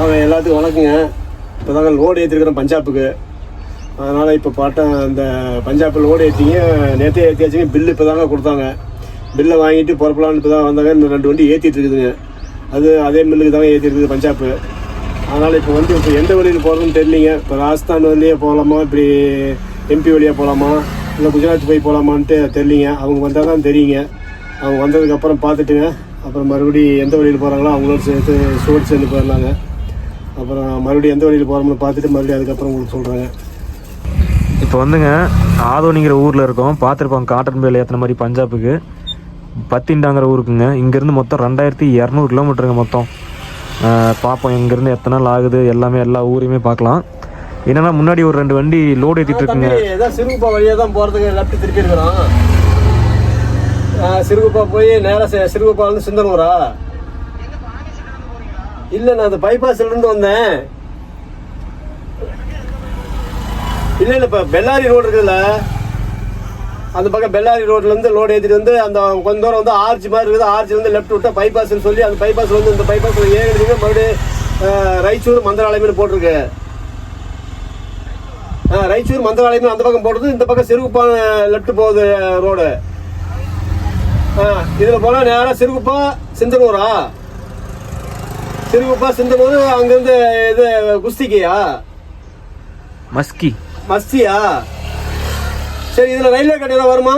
அவன் எல்லாத்துக்கும் வணக்கங்க. இப்போ தாங்க லோடு ஏற்றிருக்கிறேன் பஞ்சாப்புக்கு. அதனால் இப்போ பாட்டேன் அந்த பஞ்சாப்பில் லோடு ஏற்றிங்க நேற்றே ஏற்றியாச்சுங்க பில்லு இப்போ தாங்க கொடுத்தாங்க பில்லை வாங்கிட்டு புறப்பலான்னு இப்போ தான் வந்தாங்க. இந்த ரெண்டு வண்டி ஏற்றிட்டு இருக்குதுங்க. அது அதே மில்லுக்கு தாங்க ஏற்றிருக்குது பஞ்சாப்பு. அதனால் இப்போ வந்து இப்போ எந்த வழியில் போகிறதுன்னு தெரியலிங்க. இப்போ ராஜஸ்தான் வழியே போகலாமா இப்படி எம்பி வழியாக போகலாமா இல்லை குஜராத் போய் போகலாமான்ட்டு தெரியலிங்க. அவங்க வந்தால் தான் தெரியுங்க. அவங்க வந்ததுக்கப்புறம் பார்த்துட்டுங்க. அப்புறம் மறுபடியும் எந்த வழியில் போகிறாங்களோ அவங்களோட சேர்த்து சோடு சேர்ந்து போயிடலாங்க. அப்புறம் மறுபடியும் எந்த வழியில் போகிறோம்னு பார்த்துட்டு மறுபடியும் அதுக்கப்புறம் உங்களுக்கு சொல்கிறாங்க இப்போ வந்துங்க ஆதோனிங்கிற ஊரில் இருக்கோம். பார்த்துருப்பாங்க காட்டன் பேல் ஏற்றின மாதிரி பஞ்சாபுக்கு. பத்திண்டாங்கிற ஊருக்குங்க. இங்கேருந்து மொத்தம் ரெண்டாயிரத்தி இரநூறு கிலோமீட்டருங்க மொத்தம். பார்ப்போம் இங்கேருந்து எத்தனை நாள் ஆகுது எல்லாமே எல்லா ஊரையுமே பார்க்கலாம். என்னன்னா முன்னாடி ஒரு ரெண்டு வண்டி லோடு ஏற்றிட்டு இருக்குங்க. சிறுகுப்பா வழியாக தான் போகிறதுக்கு லெஃப்ட் திருப்பி இருக்கிறோம் சிறுகுப்பா போய் நேராக சிறுகுப்பாலேருந்து சிந்தனூரா இல்லை நான் அந்த பைபாஸ்ல இருந்து வந்தேன். இல்லை இல்லை இப்போ பெல்லாரி ரோடு இருக்குல்ல அந்த பக்கம் பெல்லாரி ரோட்லேருந்து லோடு ஏற்றிட்டு வந்து அந்த கொஞ்ச தூரம் வந்து ஆர்ச் மாதிரி இருக்குது. வந்து லெஃப்ட் விட்டா பைபாஸ்னு சொல்லி அந்த பைபாஸ் வந்து இந்த பைபாஸ் ஏறிடுங்க மறுபடியும் ரைச்சூர் மந்திராலயம்னு போட்டிருக்கு. ஆ ராய்ச்சூர் மந்திராலயம் அந்த பக்கம் போடுறது இந்த பக்கம் சிறுகுப்பா லெஃப்ட் போகுது ரோடு இதில் போனால் நேராக சிறுகுப்பா சிந்தனூரா? சிறுகுப்பா சிந்தனூர் அங்கேருந்து இது குஸ்திக்கியா? மஸ்கி. மஸ்தியா சரி இதில் ரயில்வே கட்டிடம் வருமா?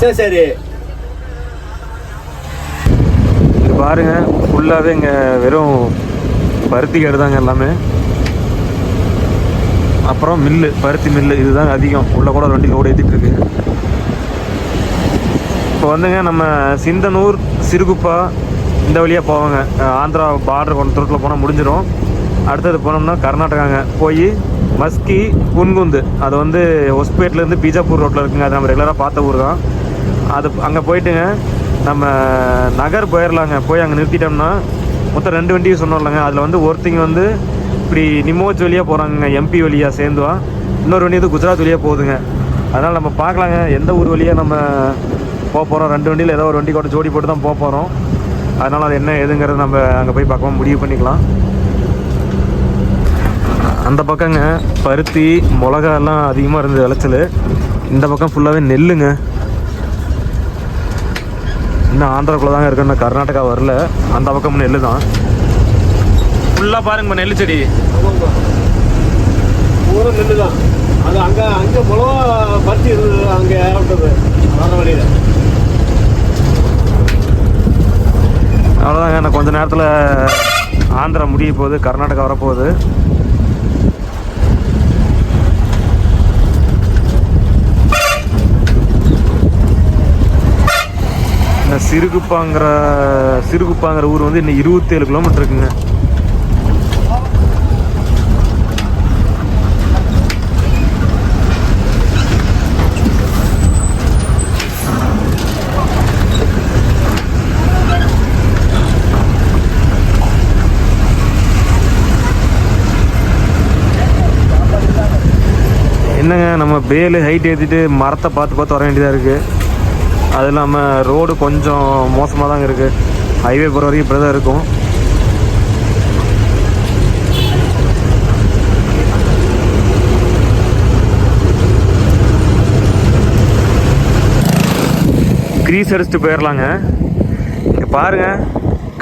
சரி சரி. இங்க பாருங்க ஃபுல்லாகவே இங்கே வெறும் பருத்தி தாங்க எல்லாமே. அப்புறம் மில்லு பருத்தி மில்லு இதுதான் அதிகம். உள்ள கூட வண்டி லோடு ஏற்றிட்டு இருக்கு. இப்போ வந்துங்க நம்ம சிந்தனூர் சிறுகுப்பா இந்த வழியாக போவாங்க. ஆந்திரா பார்டர் கொண்டு தூரத்தில் போனால் முடிஞ்சிடும் அடுத்தது போனோம்னா கர்நாடகாங்க. போய் மஸ்கி குன்குந்து அது வந்து ஒஸ்பேட்லேருந்து பீஜாப்பூர் ரோட்டில் இருக்குங்க. அது நம்ம ரெகுலராக பார்த்த ஊர் தான். அது அங்கே போயிட்டுங்க நம்ம நகர் போயிடலாங்க போய் அங்கே நிறுத்திட்டோம்னா மொத்தம் ரெண்டு வண்டியும் சொன்னோம்லங்க அதில் வந்து ஒருத்தங்க வந்து இப்படி நிமோஜ் வழியாக போகிறாங்க எம்பி வழியாக சேர்ந்துவா. இன்னொரு வண்டி வந்து குஜராத் வழியாக போகுதுங்க. அதனால் நம்ம பார்க்கலாங்க. எந்த ஊர் வழியாக நம்ம போக போகிறோம் ரெண்டு வண்டியில் ஏதோ ஒரு வண்டி கூட ஜோடி போட்டு தான் போக போகிறோம் அதனால் அது என்ன ஏதுங்கிறத நம்ம அங்கே போய் பார்க்கவும் முடிவு பண்ணிக்கலாம். அந்த பக்கங்க பருத்தி மிளகா எல்லாம் அதிகமாக இருந்தது விளைச்சல். இந்த பக்கம் ஃபுல்லாகவே நெல்லுங்க. இன்னும் ஆந்திராக்குள்ள தாங்க இருக்கு இன்னும் கர்நாடகா வரல. அந்த பக்கம் நெல்லு தான். ஃபுல்லாக பாருங்கம்மா நெல் செடி. பூரா நெல்லு தான் அது அங்கே அங்கே மிளவா பருத்தி இருந்தது அங்கே வர வழியில். அவ்வளோதாங்க நான் கொஞ்ச நேரத்தில் ஆந்திரா முடிய போகுது கர்நாடகா வரப்போகுது. சிறுகுப்பாங்கிற சிறுகுப்பாங்கிற ஊர் வந்து இன்னும் இருபத்தேழு கிலோமீட்டர் இருக்குங்க. என்னங்க நம்ம பேலு ஹைட் ஏற்றிட்டு மரத்தை பார்த்து பார்த்து வர வேண்டியதாக இருக்குது அது இல்லாமல் ரோடு கொஞ்சம் மோசமாக தாங்க இருக்குது ஹைவே போகிற வரைக்கும் இப்படி தான் இருக்கும். க்ரீஸ் அடிச்சுட்டு போயிடலாங்க இங்கே பாருங்கள்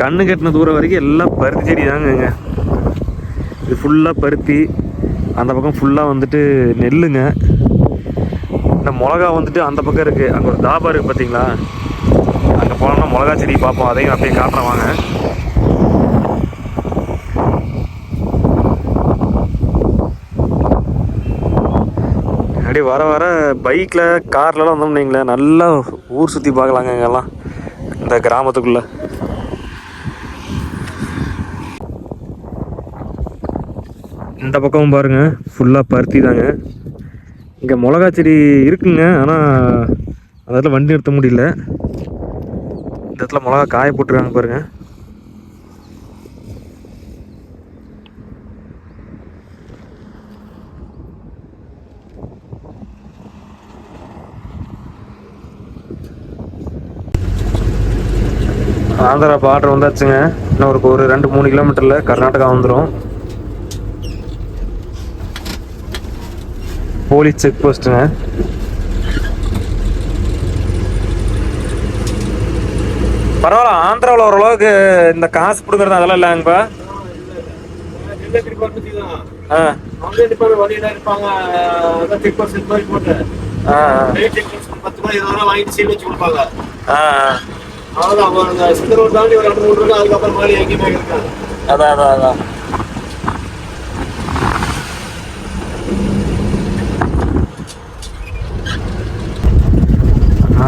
கண்ணு கட்டின தூரம் வரைக்கும் எல்லாம் பருத்தி செடி தாங்க இது ஃபுல்லாக பருத்தி. அந்த பக்கம் ஃபுல்லாக வந்துட்டு நெல்லுங்க. இந்த மிளகா வந்துட்டு அந்த பக்கம் இருக்குது அங்கே ஒரு தாபா இருக்குது பார்த்தீங்களா அங்கே போனோம்னா மிளகா செடி பார்ப்போம். அதையும் அப்படியே காட்டுறேன் வாங்க. அப்படியே வர வர பைக்கில் கார்லலாம் வந்தோம்னு வைங்களேன். நல்லா ஊர் சுற்றி பார்க்கலாங்க இங்கெல்லாம். இந்த கிராமத்துக்குள்ளே. அந்த பக்கமும் பாருங்க. ஃபுல்லாக பருத்தி தாங்க. இங்கே மிளகா செடி இருக்குங்க ஆனால் அந்த இடத்துல வண்டி நிறுத்த முடியல. இந்த இடத்துல மிளகா காய போட்டுருக்காங்க பாருங்க. ஆந்திரா பார்டர் வந்தாச்சுங்க. இன்னும் ஒரு ஒரு ரெண்டு மூணு கிலோமீட்டரில் கர்நாடகா வந்துடும் போலீஸ் செக் போஸ்ட்டுங்க பரவாயில்ல ஆந்திராவில் ஓரளவுக்கு இந்த காசு கொடுக்குறது அதெல்லாம் இல்லைங்கப்பா அதான் செக் போஸ்ட் இந்த மாதிரி போட்டு ஆ ரேட் செக் போஸ்ட் பத்து ரூபாய் இருபது ரூபா வாங்கிட்டு சீல் வச்சு கொடுப்பாங்க ஆ ஆ. அவ்வளோதான் அவங்க அந்த சித்தனூர் தாண்டி ஒரு ரெண்டு மூணு ரூபா அதுக்கப்புறம் மாதிரி எங்கேயுமே இருக்காங்க அதான் அதான்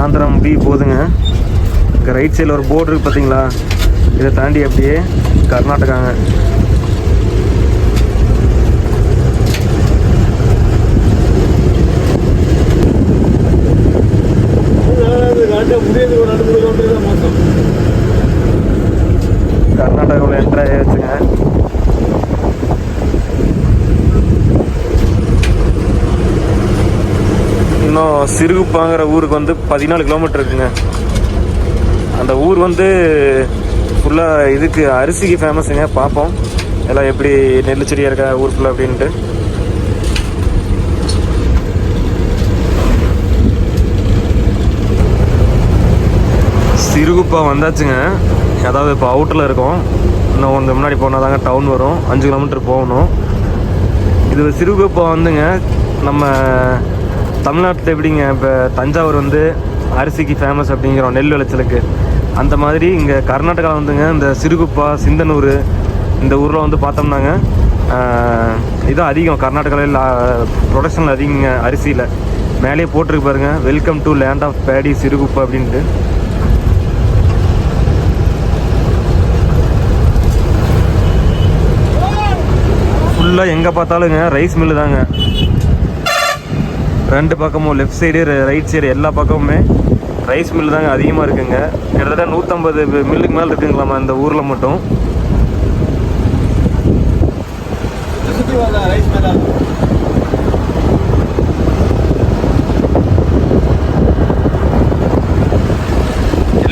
ஆந்திரம் ஆந்திரா போதுங்க. போகுதுங்க இங்கே ரைட் சைடில் ஒரு போர்டு இருக்கு பார்த்தீங்களா இதை தாண்டி அப்படியே கர்நாடகாங்க ரெண்டு முடியுது ஒரு ரெண்டு மூணு கிலோமீட்டர் தான் மோசம் கர்நாடகாவில் என்ட்ரு ஆயாச்சுங்க இன்னும் சிறுகுப்பாங்கிற ஊருக்கு வந்து பதினாலு கிலோமீட்டர் இருக்குங்க. அந்த ஊர் வந்து ஃபுல்லாக இதுக்கு அரிசிக்கு ஃபேமஸுங்க பார்ப்போம் எல்லாம் எப்படி நெல் செடியாக இருக்கா ஊர் ஃபுல்லாக அப்படின்ட்டு. சிறுகுப்பா வந்தாச்சுங்க. அதாவது இப்போ அவுட்டரில் இருக்கோம். இன்னும் கொஞ்சம் முன்னாடி போனால் தாங்க டவுன் வரும். அஞ்சு கிலோமீட்டர் போகணும். இது சிறுகுப்பா வந்துங்க. நம்ம தமிழ்நாட்டில் எப்படிங்க? இப்போ தஞ்சாவூர் வந்து அரிசிக்கு ஃபேமஸ் அப்படிங்கிறோம் நெல் விளைச்சலுக்கு. அந்த மாதிரி இங்கே கர்நாடகாவில் வந்துங்க இந்த சிறுகுப்பா சிந்தனூர் இந்த ஊரில் வந்து பார்த்தோம்னாங்க. இதுதான் அதிகம். கர்நாடகாவில் ப்ரொடக்ஷன் அதிகங்க அரிசியில். மேலேயே போட்டிருக்கு பாருங்க. Welcome to land of paddy Sirukuppa அப்படின்ட்டு. ஃபுல்லாக எங்கே பார்த்தாலுங்க ரைஸ் மில்லு தாங்க. ரெண்டு பக்கமும் லெஃப்ட் சைடு ரைட் சைடு எல்லா பக்கமுமே ரைஸ் மில்லு தாங்க அதிகமாக இருக்குங்க. கிட்டத்தட்ட நூற்றம்பது மில்லுக்கு மேலே இருக்குங்களாமா இந்த ஊரில் மட்டும்.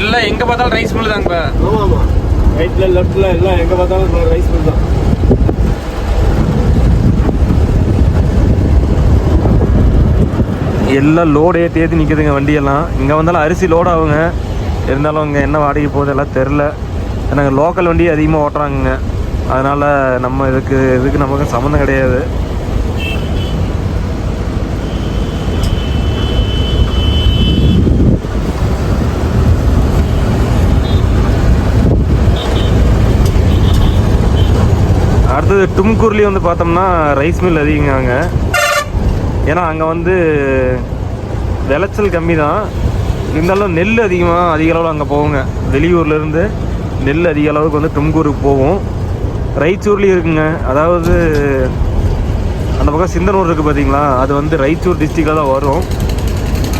எல்லாம் எங்கே பார்த்தாலும் ரைஸ் மில்லு தாங்க ஆமாம் ஆமாம் ரைட்டில் லெஃப்ட்டில் எல்லாம் எங்கே பார்த்தாலும் ரைஸ் மில் தான். எல்லாம் லோடு ஏற்றி ஏற்றி நிற்குதுங்க வண்டியெல்லாம். இங்கே வந்தாலும் அரிசி லோட் ஆகுங்க. இருந்தாலும் இங்கே என்ன வாடகை போகுது எல்லாம் தெரில ஏன்னா லோக்கல் வண்டி அதிகமாக ஓட்டுறாங்கங்க. அதனால் நம்ம இதுக்கு இதுக்கு நமக்கு சம்மந்தம் கிடையாது. அடுத்தது டும்கூர்லேயும் வந்து பார்த்தோம்னா ரைஸ் மில் அதிகங்க அங்கே. ஏன்னா அங்கே வந்து விளைச்சல் கம்மி தான் இருந்தாலும் நெல் அதிகமாக அதிக அளவில் அங்கே போவோங்க வெளியூர்லேருந்து நெல் அதிக அளவுக்கு வந்து தும்கூருக்கு போகும். ரைச்சூர்லேயும் இருக்குங்க. அதாவது அந்த பக்கம் சிந்தனூர் இருக்குது பார்த்தீங்களா அது வந்து ரைச்சூர் டிஸ்ட்ரிக்டில் தான் வரும்.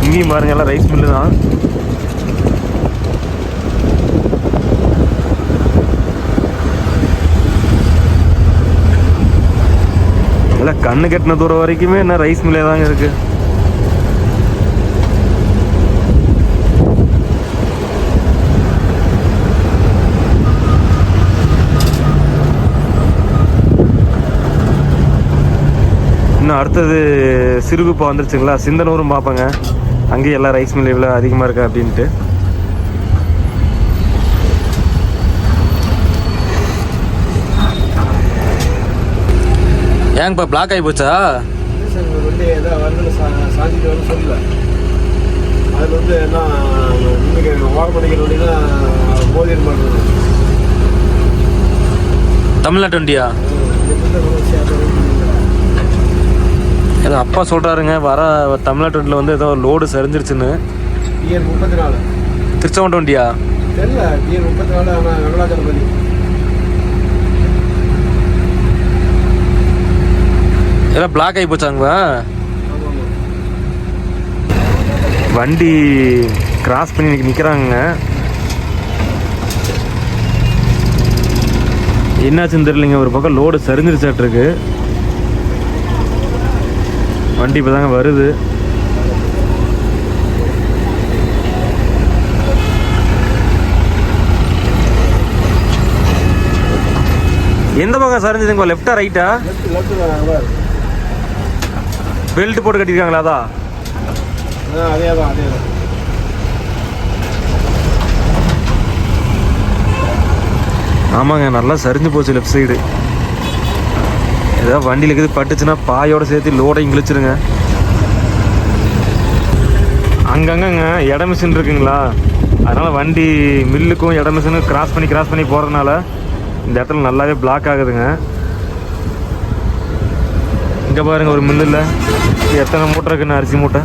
இங்கேயும் பாருங்கள் எல்லாம் ரைஸ் மில்லு தான். இல்லை கண்ணு கட்டின தூரம் வரைக்குமே என்ன ரைஸ் மில்லே தாங்க இருக்கு. இன்னும் அடுத்தது சிறுகுப்பா வந்துருச்சுங்களா? சிந்தனூரும் பார்ப்பேங்க. அங்கேயும் எல்லாம் ரைஸ் மில் இவ்வளோ அதிகமாக இருக்கா அப்படின்ட்டு. ஏங்கப்பா பிளாக் ஆகி போச்சா? ஏதோ வந்து என்ன ஓரம் பண்ணிக்கிற தமிழ்நாட்டு வண்டியா? ஏதோ அப்பா சொல்கிறாருங்க வர தமிழ்நாட்டு வண்டியில் வந்து ஏதோ லோடு சரிஞ்சிருச்சுன்னு. டிஎன் முப்பத்தி நாலு. திருச்செங்கோட்டு வண்டியா? தெரியல டிஎன் முப்பத்தி நாலு ஆனால் வெங்கடாச்சலபதி எல்லாம் பிளாக் ஆகி போச்சாங்களா வண்டி கிராஸ் பண்ணி இன்னைக்கு நிற்கிறாங்க என்னாச்சுன்னு தெரியலைங்க. ஒரு பக்கம் லோடு சரிஞ்சிருச்சாட்ருக்கு வண்டி இப்போ தாங்க வருது. எந்த பக்கம் சரிஞ்சதுங்க? லெஃப்டா ரைட்டா பெல்ட் போட்டு கட்டியிருக்காங்களா அதா? அதே தான் அதே தான் ஆமாங்க நல்லா சரிஞ்சு போச்சு லெஃப்ட் சைடு ஏதாவது வண்டியில் இருக்குது பட்டுச்சுன்னா பாயோட சேர்த்து லோடையும் கிழிச்சிருங்க அங்கங்கங்க இட மிஷின் இருக்குங்களா? அதனால வண்டி மில்லுக்கும் இட மிஷினுக்கும் கிராஸ் பண்ணி கிராஸ் பண்ணி போகிறதுனால இந்த இடத்துல நல்லாவே பிளாக் ஆகுதுங்க. இங்கே பாருங்கள் ஒரு மில்லில் எத்தனை மூட்டை இருக்குன்னு அரிசி மூட்டை?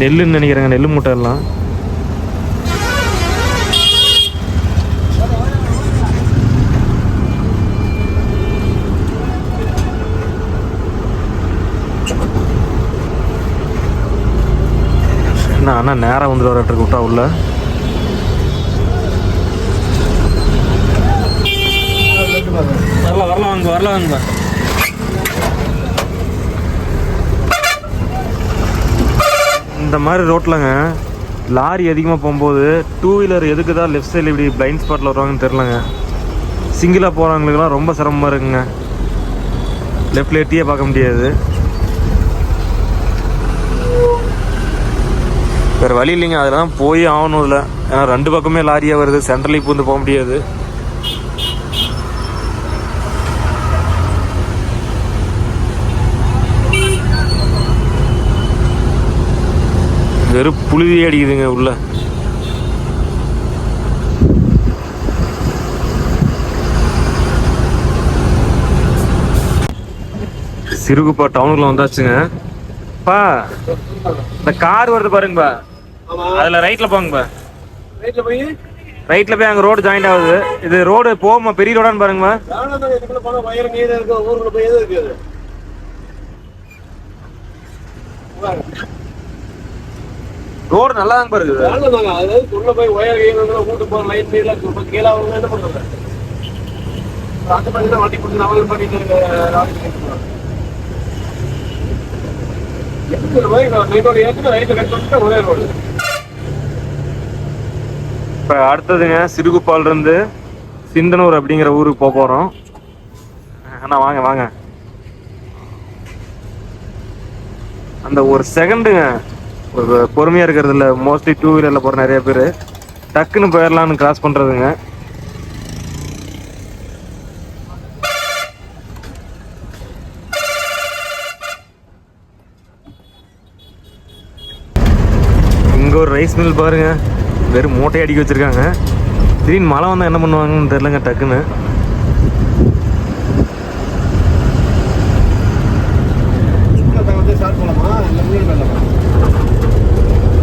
நெல்லுன்னு நினைக்கிறேங்க நெல் மூட்டை எல்லாம். அண்ணா நேராக வந்துட்டு வரட்டுருக்கு விட்டா உள்ள லெஃப்ட் பாருங்க வரலாம் வரலாம் இந்த மாதிரி ரோட்லங்க லாரி அதிகமாக போகும்போது டூ வீலர் எதுக்கு தான் லெஃப்ட் சைடில் இப்படி பிளைண்ட் ஸ்பாட்டில் வருவாங்கன்னு தெரிலங்க சிங்கிளாக போகிறவங்களுக்குலாம் ரொம்ப சிரமமாக இருக்குங்க. லெஃப்டில் எட்டியே பார்க்க முடியாது. வேறு வழி இல்லைங்க அதெல்லாம் போய் ஆகணும் இல்லை ஏன்னா ரெண்டு பக்கமே லாரியாக வருது சென்ட்ரலையும் வந்து போக முடியாது. வெறும் புழுதியே அடிக்குதுங்க உள்ள. சிறுகுப்பா டவுனுக்குள்ள வந்தாச்சுங்க. பா இந்த கார் வருது பாருங்கப்பா. அதுல ரைட்ல போங்கப்பா. ரைட்டில் போய்? ரைட்ல போய் அங்க ரோடு ஜாயிண்ட் ஆகுது. இது ரோடு போகுமா? பெரிய ரோடான்னு பாருங்கப்பா. ஊருக்குள்ள போய் எது இருக்குது? ரோடு நல்லா தான் பாருங்க அதாவது உள்ள போய் ஒயர் கீழே கூட்டு லைன் நீர்லாம் ரொம்ப கீழே அவங்க என்ன பண்ணுறது அந்த பண்ணி வண்டி கொடுத்து அவங்க பண்ணிட்டு இப்போ அடுத்ததுங்க சிறுகுப்பால் இருந்து சிந்தனூர் அப்படிங்கிற ஊருக்கு போக போகிறோம் அண்ணா வாங்க வாங்க. அந்த ஒரு செகண்டுங்க பொறுமையாக இருக்கிறது இல்லை மோஸ்ட்லி டூ வீலரில் போகிற நிறைய பேர் டக்குன்னு போயிடலான்னு கிராஸ் பண்ணுறதுங்க இங்கே ஒரு ரைஸ் மில் பாருங்க. வெறும் மூட்டையை அடிக்க வச்சிருக்காங்க. திடீர்னு மழை வந்தால் என்ன பண்ணுவாங்கன்னு தெரிலங்க டக்குன்னு வந்து ஸ்டார்ட் பண்ணலாமா இல்லை முன்னாடி பண்ணலாமா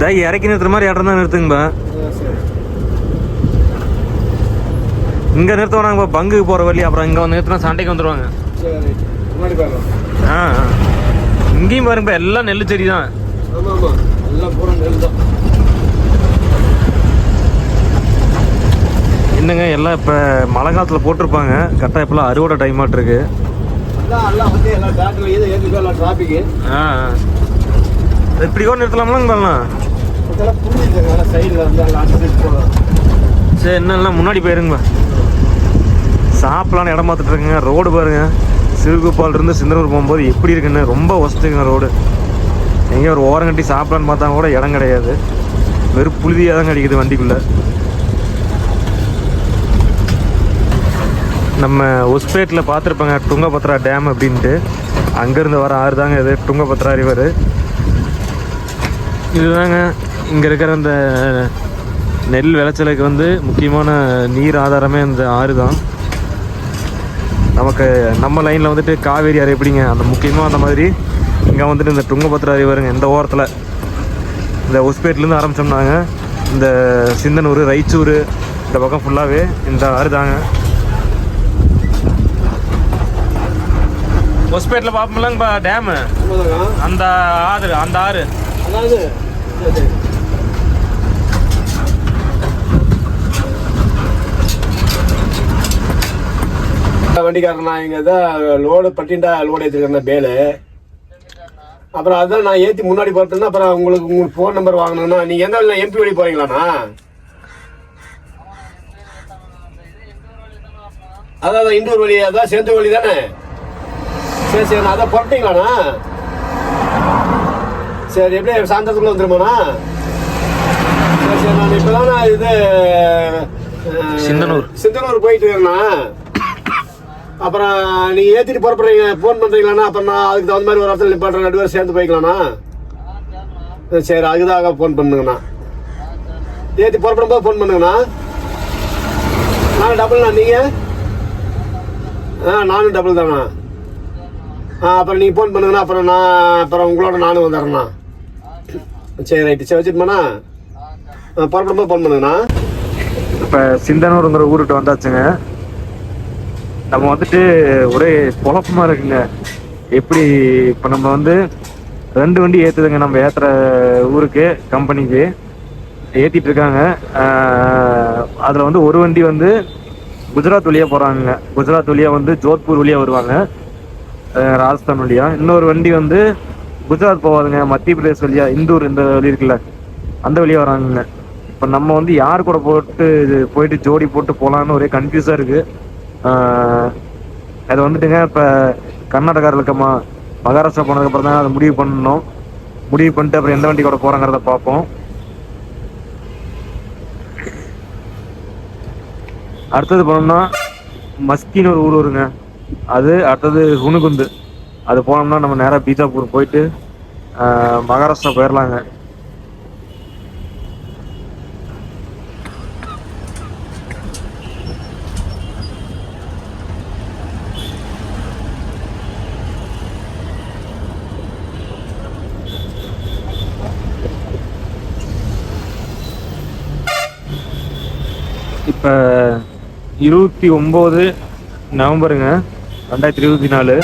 இதா இறக்கி நிறுத்துற மாதிரி இடம் தான் நிறுத்துங்கப்பா இங்கே நிறுத்த வராங்கப்பா பங்குக்கு போகிற வழி அப்புறம் இங்கே வந்து நிறுத்தினா சண்டைக்கு வந்துடுவாங்க ஆ ஆ. இங்கேயும் பாருங்கப்பா எல்லாம் நெல் செடி தான். என்னங்க எல்லாம் இப்போ மழை காலத்தில் போட்டிருப்பாங்க. கரெக்டாக இப்போலாம் அறுவடை டைம் இருக்கு. எல்லாம் ஆ. இப்படி கூட நிறுத்தலாம்லாங்க பண்ணலாம் இதெல்லாம் சைடில் வந்து எல்லாம் போகலாம் சரி என்னெல்லாம் முன்னாடி போயிருங்க. சாப்பிடலான்னு இடம் பார்த்துட்டு இருக்குங்க. ரோடு பாருங்க. சிறுகுப்பால் இருந்து சிந்தனூர் போகும்போது எப்படி இருக்குன்னு ரொம்ப ஒஸ்ட்டுங்க ரோடு. எங்கேயோ ஒரு ஓரம் கட்டி சாப்பிடலான்னு பார்த்தா கூட இடம் கிடையாது. வெறும் புழுதியாக தான் கிடைக்குது வண்டிக்குள்ளே. நம்ம ஒஸ்பேட்டில் பார்த்துருப்பாங்க டுங்கபத்ரா டேம் அப்படின்ட்டு. அங்கேருந்து வர ஆறு தாங்க இது டுங்கபத்ரா ரிவர். இதுதாங்க இங்கே இருக்கிற அந்த நெல் விளைச்சலுக்கு வந்து முக்கியமான நீர் ஆதாரமே இந்த ஆறு தான். நமக்கு நம்ம லைனில் வந்துட்டு காவேரி ஆறு எப்படிங்க? அந்த முக்கியமாக அந்த மாதிரி இங்கே வந்துட்டு இந்த டுங்கபத்ரூ அறி வருங்க இந்த ஓரத்தில். இந்த ஒஸ்பேட்லேருந்து ஆரம்பிச்சோம்னாங்க. இந்த சிந்தனூர் ரைச்சூர் இந்த பக்கம் ஃபுல்லாகவே இந்த ஆறு தாங்க. ஒஸ்பேட்டில் பார்ப்போம்லங்கப்பா டேமு அந்த ஆறு அந்த ஆறு அதாவது சரி, சரி. வண்டிக்காரன் நான் இங்கே தான் லோடு பட்டிண்டா லோடு ஏற்றிருக்கேன் பேலு அப்புறம் அதான் நான் ஏற்றி முன்னாடி பார்த்தேன்னா அப்புறம் உங்களுக்கு உங்களுக்கு ஃபோன் நம்பர் வாங்கணும்னா நீங்கள் எந்த வழியில் எம்பி வழி போகிறீங்களாண்ணா அதான் அதான் இண்டூர் வழி அதான் சேர்ந்த வழி தானே? சரி சரி நான் அதான் புறட்டீங்களாண்ணா சரி எப்படி சாயந்தரத்துக்குள்ள வந்துருமாண்ணா? சரி சரி நான் இப்போதாண்ணா இது அஹ், சிந்தனூர். சிந்தனூர் போயிட்டு இருக்கேண்ணா அப்புறம் நீங்கள் ஏற்றிட்டு புறப்படுறீங்க ஃபோன் பண்ணுறீங்களாண்ணா அப்புறம் நான் அதுக்கு தகுந்த மாதிரி ஒரு இடத்துல நிப்பாட்ற ரெண்டு பேரும் சேர்ந்து போய்க்கலாண்ணா? சரி அதுக்காக ஃபோன் பண்ணுங்கண்ணா. ஏற்றி புறப்படும் போது ஃபோன் பண்ணுங்கண்ணா நான் டபுள்ண்ணா நீங்கள் ஆ நானும் டபுள் தாண்ணா. ஆ அப்புறம் நீங்கள் ஃபோன் பண்ணுங்கண்ணா. அப்புறம் நான் அப்புறம் உங்களோட நானும் வந்துடுறேண்ணா. சரி ரைட்டு சரி வச்சுட்டுமாண்ணா? புறப்படும் போது ஃபோன் பண்ணுங்கண்ணா. இப்போ சிந்தனூருங்கிற ஊருகிட்ட வந்தாச்சுங்க. நம்ம வந்துட்டு ஒரே குழப்பமா இருக்குங்க. எப்படி இப்போ நம்ம வந்து ரெண்டு வண்டி ஏற்றுதுங்க நம்ம ஏற்றுற ஊருக்கு கம்பெனிக்கு. ஏற்றிட்டு இருக்காங்க. அதில் வந்து ஒரு வண்டி வந்து குஜராத் வழியாக போகிறாங்க குஜராத் வழியாக வந்து ஜோத்பூர் வழியாக வருவாங்க. ராஜஸ்தான் வழியா. இன்னொரு வண்டி வந்து குஜராத் போவாதுங்க மத்திய பிரதேஷ் வழியா இந்தூர் இந்த வழி இருக்குல்ல அந்த வழியா வராங்கங்க. இப்போ நம்ம வந்து யார் கூட போட்டு இது போயிட்டு ஜோடி போட்டு போகலான்னு ஒரே கன்ஃபியூஸாக இருக்கு. அது வந்துட்டுங்க இப்போ கர்நாடகாவில் இருக்கமா மகாராஷ்டிரா போனதுக்கப்புறம் தான் அதை முடிவு பண்ணணும். முடிவு பண்ணிட்டு அப்புறம் எந்த வண்டி கூட போகிறாங்கிறத பார்ப்போம். அடுத்தது போனோம்னா மஸ்கின்னு ஒரு ஊர் வருங்க. அது அடுத்தது ஹுனுகுந்து அது போனோம்னா நம்ம நேராக பீஜாப்பூர் போயிட்டு மகாராஷ்டிரா போயிடலாங்க இப்போ இருபத்தி ஒம்பது நவம்பருங்க ரெண்டாயிரத்தி இருபத்தி நாலு.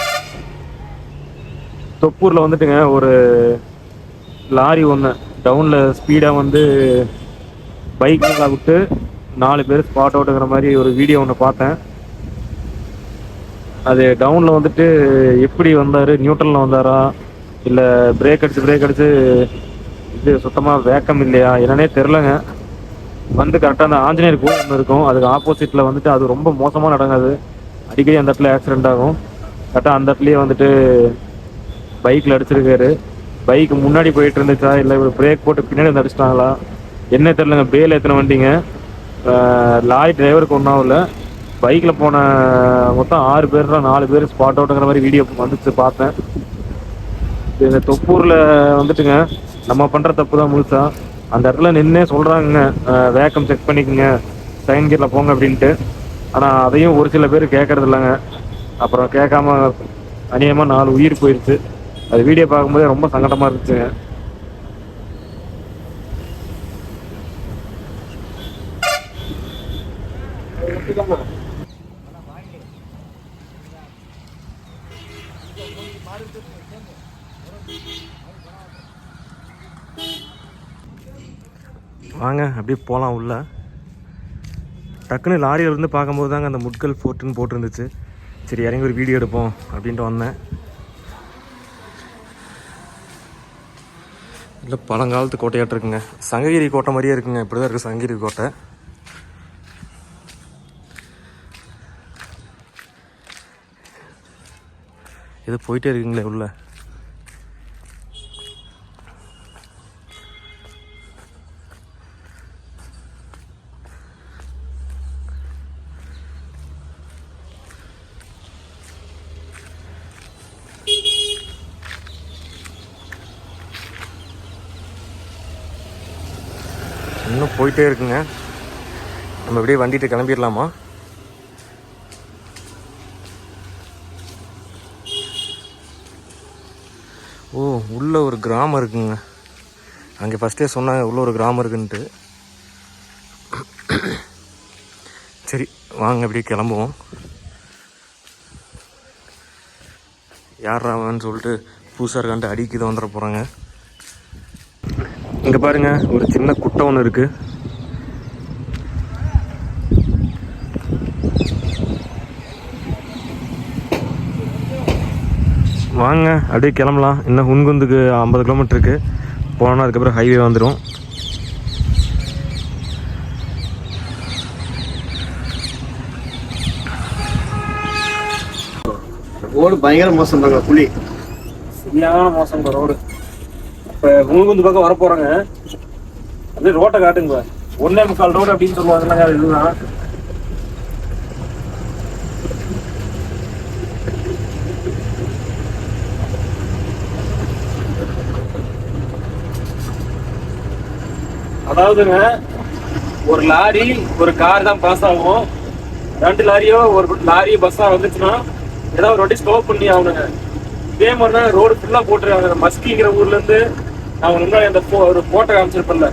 தொப்பூரில் வந்துட்டுங்க ஒரு லாரி ஒன்று டவுனில் ஸ்பீடாக வந்து பைக் விட்டு நாலு பேர் ஸ்பாட் அவுட்டுங்கிற மாதிரி ஒரு வீடியோ ஒன்று பார்த்தேன். அது டவுனில் வந்துட்டு எப்படி வந்தார் நியூட்ரலில் வந்தாரா இல்லை பிரேக் அடித்து பிரேக் அடித்து இது சுத்தமாக வேக்கம் இல்லையா என்னன்னே தெரிலங்க வந்து கரெக்டாக அந்த ஆஞ்சநேயர் கோயில் ஒன்று இருக்கும். அதுக்கு ஆப்போசிட்டில் வந்துட்டு அது ரொம்ப மோசமாக நடங்காது அடிக்கடி அந்த இடத்துல ஆக்சிடென்ட் ஆகும். கரெக்டாக அந்த இடத்துலயே வந்துட்டு பைக்கில் அடிச்சிருக்காரு. பைக் முன்னாடி போயிட்டு இருந்துச்சா? இல்லை இவர் பிரேக் போட்டு பின்னாடி வந்து அடிச்சிட்டாங்களா? என்ன தெரிலங்க பேல் எத்தனை வண்டிங்க? லாரி டிரைவருக்கு ஒன்றும் இல்லை. பைக்கில் போன மொத்தம் ஆறு பேர் தான் நாலு பேர் ஸ்பாட் அவுட்டுங்கிற மாதிரி வீடியோ வந்துச்சு பார்த்தேன். இந்த தொப்பூரில் வந்துட்டுங்க. நம்ம பண்ணுற தப்பு தான் முழுசா. அந்த இடத்துல நின்று சொல்கிறாங்க வேக்கம் செக் பண்ணிக்கோங்க. செகண்ட் கியரில் போங்க அப்படின்ட்டு. ஆனால் அதையும் ஒரு சில பேர் கேட்கறது இல்லைங்க. அப்புறம் கேட்காம அநியமாக நாலு உயிர் போயிடுச்சு அது வீடியோ பார்க்கும்போதே ரொம்ப சங்கடமாக இருந்துச்சுங்க வாங்க அப்படியே போகலாம் உள்ள. டக்குன்னு லாரியிலிருந்து பார்க்கும்போது தாங்க அந்த முட்கள் ஃபோர்ட்டுன்னு போட்டிருந்துச்சு. சரி இறங்கி ஒரு வீடியோ எடுப்போம் அப்படின்ட்டு வந்தேன். இல்லை பழங்காலத்து கோட்டையாட்டு இருக்குங்க. சங்ககிரி கோட்டை மாதிரியே இருக்குங்க. இப்படி தான் இருக்குது சங்ககிரி கோட்டை. இது போயிட்டே இருக்குங்களே உள்ளே. போயிட்டே இருக்குங்க. நம்ம அப்படியே வண்டிட்டு கிளம்பிடலாமா? ஓ உள்ள ஒரு கிராமம் இருக்குங்க. அங்கே ஃபஸ்ட்டே சொன்னாங்க உள்ள ஒரு கிராமம் இருக்குன்ட்டு. சரி வாங்க அப்படியே கிளம்புவோம். யார் அவன்னு சொல்லிட்டு புதுசாக இருக்கான்ட்டு அடிக்கிது வந்துட போகிறாங்க இங்கே பாருங்க ஒரு சின்ன குட்டை ஒன்று இருக்குது வாங்க அப்படியே கிளம்பலாம். இன்னும் ஹுன்குந்துக்கு ஐம்பது கிலோமீட்டர் இருக்கு. போனோம்னா அதுக்கப்புறம் ஹைவே வந்துடும் ரோடு பயங்கர மோசம் தாங்க புலி. சரியான மோசம் இந்த ரோடு. இப்போ முழுகுந்து பக்கம் வர போறாங்க அப்படியே ரோட்டை காட்டுங்க. ஒன்னே முக்கால் ரோடு அப்படின்னு சொல்லுவாங்க இதுதான். அதாவதுங்க ஒரு லாரி ஒரு கார் தான் பாஸ் ஆகும். ரெண்டு லாரியோ ஒரு லாரி பஸ்ஸா வந்துச்சுன்னா ஏதாவது ஒரு வாட்டி ஸ்டாப் பண்ணி ஆகணுங்க. இதே மாதிரி தான் ரோடு ஃபுல்லா போட்டுருக்காங்க. மஸ்கிங்கிற ஊர்ல இருந்து நான் முன்னாடி அந்த pho- ஒரு போட்டோ காமிச்சிருப்பேன்ல.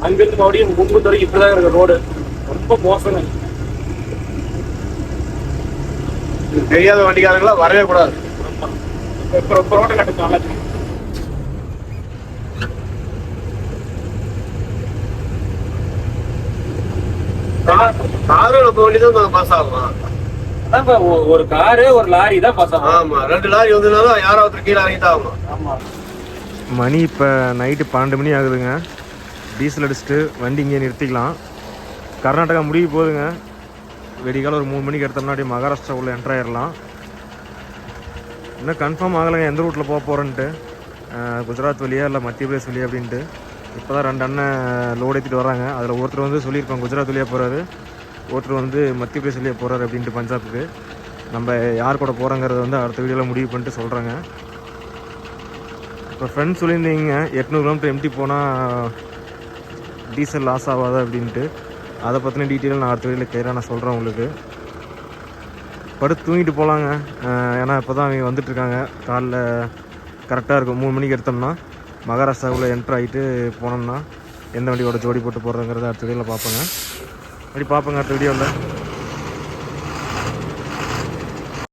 அங்கிருந்து மறுபடியும் மும்பு வரைக்கும் இப்படிதான் இருக்கு ரோடு ரொம்ப மோசங்க. தெரியாத வண்டிக்காரங்களா வரவே கூடாது. இப்போ ரோட்டை கட்டுங்க நல்லா காரும் நம்ம வண்டி தான் பாஸ் ஆகும். அதான் இப்ப ஒ- ஒரு காரு ஒரு லாரி தான் பாஸ் ஆகும். ஆமா ரெண்டு லாரி வந்ததுனாலும் யாராவது கீழே இறங்கி தான் ஆகணும் ஆமா. மணி இப்போ நைட்டு பன்னெண்டு மணி ஆகுதுங்க. டீசல் அடிச்சுட்டு வண்டி இங்கே நிறுத்திக்கலாம். கர்நாடகா முடிய போகுதுங்க வெடிகால ஒரு மூணு மணிக்கு எடுத்தோம்னா அப்படியே மகாராஷ்டிரா உள்ள என்ட்ரு ஆயிடலாம் இன்னும் கன்ஃபார்ம் ஆகலைங்க எந்த ரூட்டில் போக போகிறேன்ட்டு குஜராத் வழியா இல்லை மத்திய பிரதேஷ் வழியா அப்படின்ட்டு. இப்போ தான் ரெண்டு அண்ணன் லோடு ஏற்றிட்டு வராங்க அதில் ஒருத்தர் வந்து சொல்லியிருப்பாங்க குஜராத் வழியாக போகிறாரு ஒருத்தர் வந்து மத்திய பிரதேஷ் வழியாக போகிறாரு அப்படின்ட்டு பஞ்சாபுக்கு. நம்ம யார் கூட போகிறோங்கிறத வந்து அடுத்த வீடியோவில் முடிவு பண்ணிட்டு சொல்கிறாங்க இப்போ ஃப்ரெண்ட்ஸ் சொல்லியிருந்தீங்க எட்நூறு கிலோமீட்டர் எம்டி போனால் டீசல் லாஸ் ஆகாதா அப்படின்ட்டு. அதை பற்றின டீட்டெயில் நான் அடுத்த வீடியோவில் கிளியராக நான் சொல்கிறேன் உங்களுக்கு. படுத்து தூங்கிட்டு போகலாங்க ஏன்னா இப்போ தான் அவங்க வந்துட்டுருக்காங்க காலைல கரெக்டாக இருக்கும். மூணு மணிக்கு எடுத்தோம்னா. மகாராஷ்டிராவுக்குள்ளே என்ட்ரு ஆகிட்டு போனோம்னா எந்த வண்டியோட ஜோடி போட்டு போடுறதுங்கிறத அடுத்த வீடியோவில் பார்ப்போங்க. அப்படி பார்ப்போங்க அடுத்த வீடியோவில்